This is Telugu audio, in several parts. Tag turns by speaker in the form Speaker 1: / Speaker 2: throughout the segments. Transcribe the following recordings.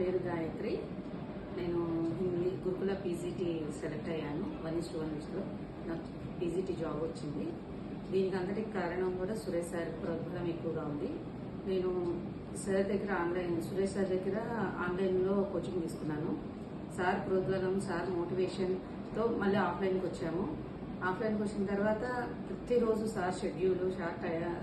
Speaker 1: పేరు గాయత్రి. నేను హిందీ గురుకుల పీజీటీ సెలెక్ట్ అయ్యాను వన్ ఇస్ టూ వన్ ఇస్లో నాకు పీజీటీ జాబ్ వచ్చింది. దీనికి అందరికి కారణం కూడా సురేష్ సార్ ప్రోగ్రాం ఎక్కువగా ఉంది. నేను సార్ దగ్గర ఆన్లైన్ సురేష్ సార్ దగ్గర ఆన్లైన్లో కోచింగ్ తీసుకున్నాను. సార్ ప్రోద్బలం సార్ మోటివేషన్తో మళ్ళీ ఆఫ్లైన్కి వచ్చాము. ఆఫ్లైన్కి వచ్చిన తర్వాత ప్రతిరోజు సార్ షెడ్యూల్ సార్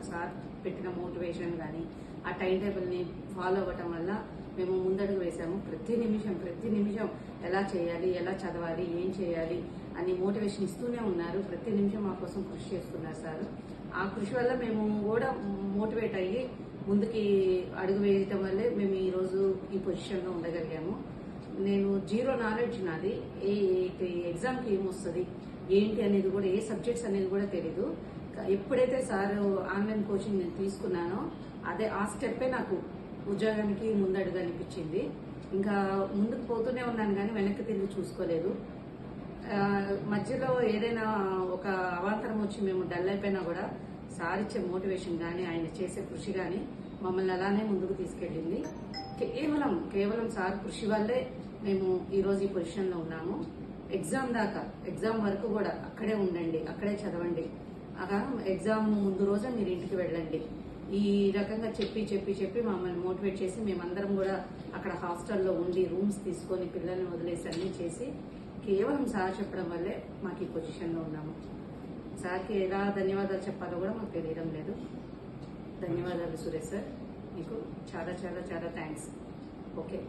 Speaker 1: సార్ పెట్టిన మోటివేషన్ కానీ ఆ టైం టేబుల్ని ఫాలో అవ్వటం వల్ల మేము ముందడుగు వేసాము. ప్రతి నిమిషం ప్రతి నిమిషం ఎలా చేయాలి ఎలా చదవాలి ఏం చేయాలి అని మోటివేషన్ ఇస్తూనే ఉన్నారు. ప్రతి నిమిషం మా కోసం కృషి చేస్తున్నారు సార్. ఆ కృషి వల్ల మేము కూడా మోటివేట్ అయ్యి ముందుకి అడుగు వేయటం వల్లే మేము ఈరోజు ఈ పొజిషన్లో ఉండగలిగాము. నేను జీరో నాలెడ్జ్ నాది. ఏ ఎగ్జామ్కి ఏమొస్తుంది? ఏంటి అనేది కూడా ఏ సబ్జెక్ట్స్ అనేది కూడా తెలీదు. ఎప్పుడైతే సార్ ఆన్లైన్ కోచింగ్ నేను తీసుకున్నానో అదే ఆ స్టెప్పే నాకు ఉద్యోగానికి ముందడుగు అనిపించింది. ఇంకా ముందుకు పోతూనే ఉన్నాను కానీ వెనక్కి తిరిగి చూసుకోలేదు. మధ్యలో ఏదైనా ఒక అవాంతరం వచ్చి మేము డల్ అయిపోయినా కూడా సార్ ఇచ్చే మోటివేషన్ కానీ ఆయన చేసే కృషి కానీ మమ్మల్ని అలానే ముందుకు తీసుకెళ్ళింది. కేవలం కేవలం సార్ కృషి వల్లే మేము ఈ రోజు ఈ పొజిషన్లో ఉన్నాము. ఎగ్జామ్ దాకా ఎగ్జామ్ వరకు కూడా అక్కడే ఉండండి అక్కడే చదవండి. అలా ఎగ్జామ్ ముందు రోజు మీరు ఇంటికి వెళ్ళండి. ఈ రకంగా చెప్పి చెప్పి చెప్పి మమ్మల్ని మోటివేట్ చేసి మేమందరం కూడా అక్కడ హాస్టల్లో ఉండి రూమ్స్ తీసుకొని పిల్లల్ని వదిలేసి అన్నీ చేసి కేవలం సార్ చెప్పడం వల్లే మాకు ఈ పొజిషన్లో ఉన్నాము. సార్కి ఎలా ధన్యవాదాలు చెప్పాలో కూడా మాకు తెలియడం లేదు. ధన్యవాదాలు సురేష్ సార్. మీకు చాలా చాలా చాలా థ్యాంక్స్ ఓకే